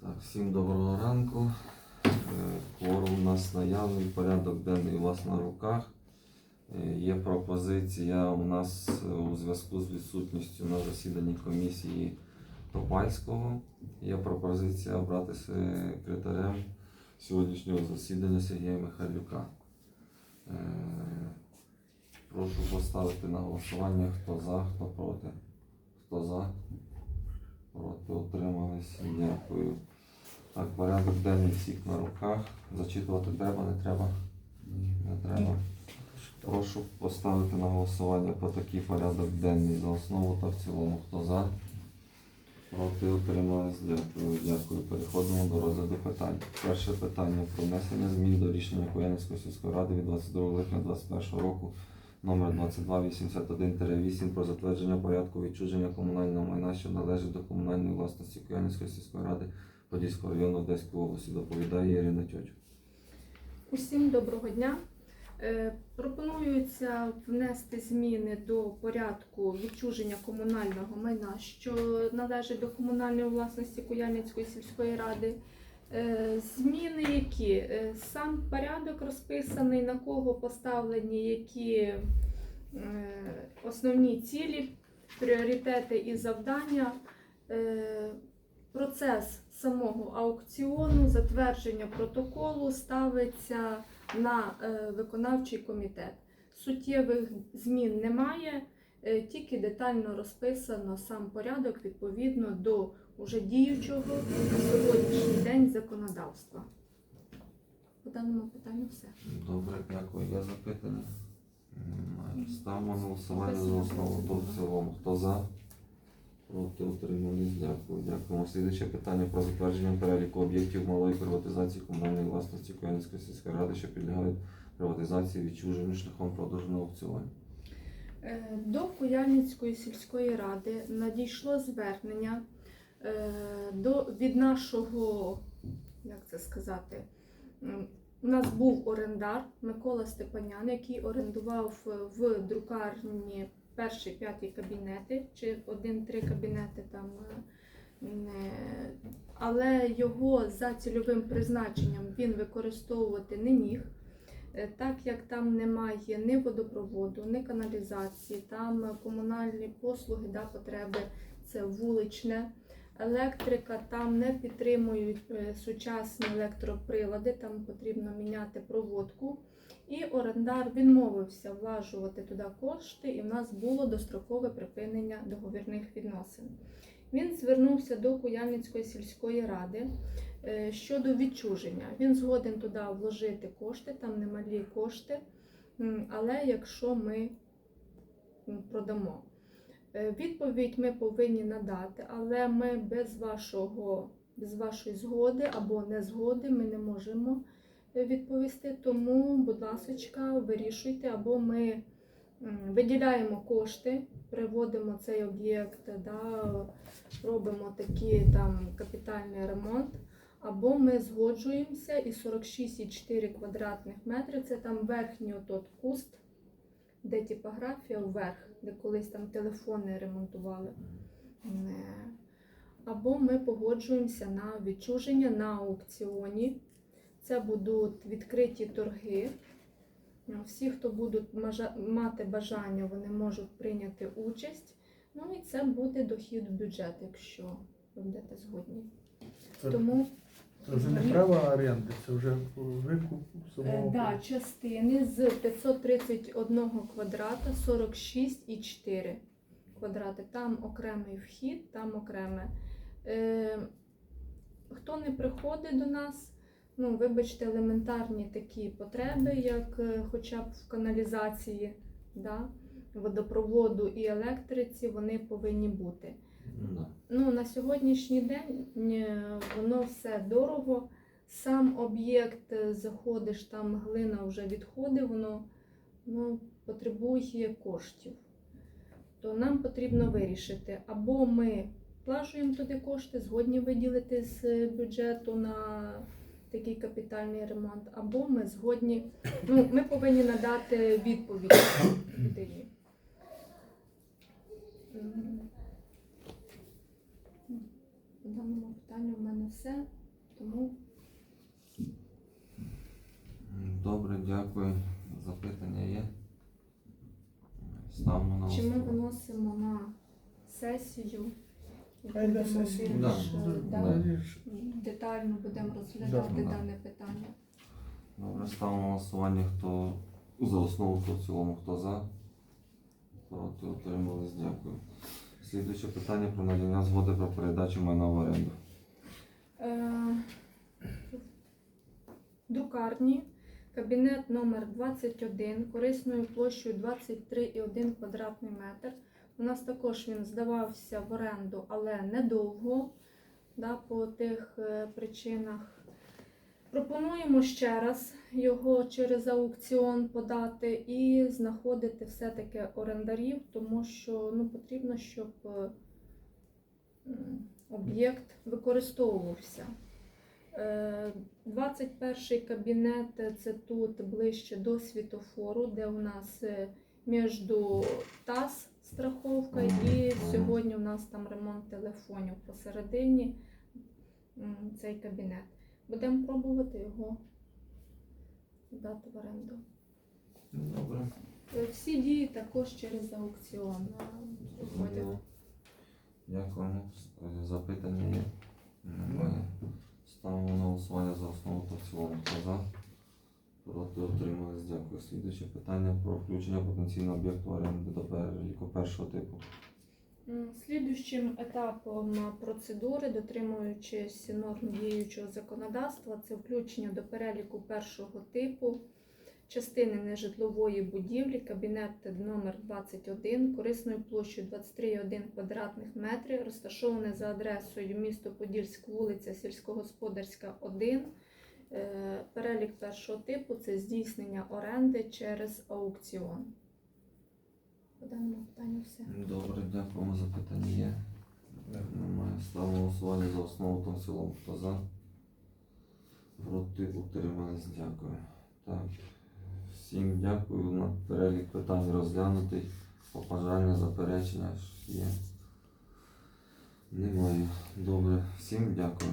Так, всім доброго ранку. Е, Кворум у нас наявний, порядок денний у вас на руках. Е, Є пропозиція у нас е, у зв'язку з відсутністю на засіданні комісії Топальського. Є пропозиція обрати секретарем сьогоднішнього засідання Сергія Михайлюка. Прошу поставити на голосування, хто за, хто проти. Хто за? Проти утримались. Дякую. Так, порядок денний всіх на руках. Зачитувати треба, не треба? Не треба. Прошу поставити на голосування по такий порядок денний за основу та в цілому. Хто за? Проти утримались. Дякую. Дякую. Переходимо до розгляду питань. Перше питання про внесення змін до рішення Куянської сільської ради від 22 липня 2021 року номер 2281-8 про затвердження порядку відчуження комунального майна, що належить до комунальної власності Куянської сільської ради Подільського району Одеської області. Доповідає Ірина Тьоть. Усім доброго дня. Е, Пропонується внести зміни до порядку відчуження комунального майна, що належить до комунальної власності Куяльницької сільської ради. Е, Зміни які Е, сам порядок розписаний, на кого поставлені які е, основні цілі, пріоритети і завдання. Процес самого аукціону, затвердження протоколу ставиться на виконавчий комітет. Суттєвих змін немає, тільки детально розписано сам порядок відповідно до уже діючого на сьогоднішній день законодавства. По даному питанню все. Добре, дякую. Є запитання? Ставимо на голосування за основу та в цілому. Хто за? Проти утримались. Дякую. Дякуємо. Слідуюче питання про затвердження переліку об'єктів малої приватизації комунальної власності Куянської сільської ради, що підлягають приватизації відчуженню шляхом продажу на аукціоні. Е, До Куяльницької сільської ради надійшло звернення е, до, від нашого, як це сказати, у нас був орендар Микола Степанян, який орендував е, в друкарні перші п'яті кабінети, чи один-три кабінети там. Але його за цільовим призначенням він використовувати не міг. Е, Так як там немає ні водопроводу, ні каналізації, там комунальні послуги, да, потреби це вуличне, електрика, там не підтримують е, сучасні електроприлади, там потрібно міняти проводку. І орендар відмовився влажувати туди кошти, і в нас було дострокове припинення договірних відносин. Він звернувся до Куяльницької сільської ради е, щодо відчуження. Він згоден туди вложити кошти, там немалі кошти, але якщо ми продамо. Е, Відповідь ми повинні надати, але ми без вашого, без вашої згоди або незгоди ми не можемо е, відповісти. Тому, будь ласка, вирішуйте, або ми виділяємо кошти, приводимо цей об'єкт, да, робимо такий там капітальний ремонт. Або ми згоджуємося і 46,4 квадратних метри це там верхній отот куст, де типографія вверх, де колись там телефони ремонтували. Не. Або ми погоджуємося на відчуження на аукціоні. Це будуть відкриті торги. Всі, хто будуть мати бажання, вони можуть прийняти участь. Ну і це буде дохід в бюджет, якщо ви будете згодні. Це, Тому це вже не право оренди, це вже викуп Е, самого. Да, частини з 531 квадрата 46,4 квадрати. Там окремий вхід, там окреме. Е, хто не приходить до нас, ну, вибачте, елементарні такі потреби, як е, хоча б в каналізації, да, водопроводу і електриці, вони повинні бути. Да. Ну, на сьогоднішній день е, воно все дорого. Сам об'єкт е, заходиш, там глина вже відходить, воно ну, потребує коштів. То нам потрібно вирішити, або ми вклажуємо туди кошти, згодні виділити з бюджету на такий капітальний ремонт, або ми згодні, ну, ми повинні надати відповідь людині. По даному питанню в мене все. все. Тому Добре, дякую. Запитання є. Ставимо на чи ми виносимо на сесію Да. е, да, Да. детально будемо розглядати Да. дане питання. Добре, ставимо на голосування, хто за основу, хто в цілому, хто за. Проти утримались, дякую. Слідуюче питання про надання згоди про передачу майна в оренду. Е, Друкарні, кабінет номер 21, корисною площею 23,1 квадратний метр. У нас також він здавався в оренду, але недовго да, по тих е, причинах. Пропонуємо ще раз його через аукціон подати і знаходити все-таки орендарів, тому що ну, потрібно, щоб е, об'єкт використовувався. Е, 21 кабінет е, це тут ближче до світофору, де у нас між ТАС страховка і сьогодні у нас там ремонт телефонів посередині цей кабінет. Будемо пробувати його дати в оренду. Добре. Е, Всі дії також через аукціон. Зрозуміло. Дякуємо. Е, Запитання є? Ставимо на голосування за основу та в цілому. Проти утримались. Дякую. Слідуюче питання про включення потенційного об'єкту оренди до переліку першого типу. Слідуючим етапом процедури, дотримуючись норм діючого законодавства, це включення до переліку першого типу частини нежитлової будівлі, кабінет номер 21, корисною площею 23,1 квадратних метрів, розташоване за адресою місто Подільськ, вулиця Сільськогосподарська, 1. Е, Перелік першого типу це здійснення оренди через аукціон. По даному питанню все. Добре, дякуємо. Запитання є? Немає. Ставимо голосування за основу та в цілому. Хто за? Проти утримались. Дякую. Так. Всім дякую. На перелік питань розглянутий. Побажання, заперечення є. Немає. Добре. Всім дякую.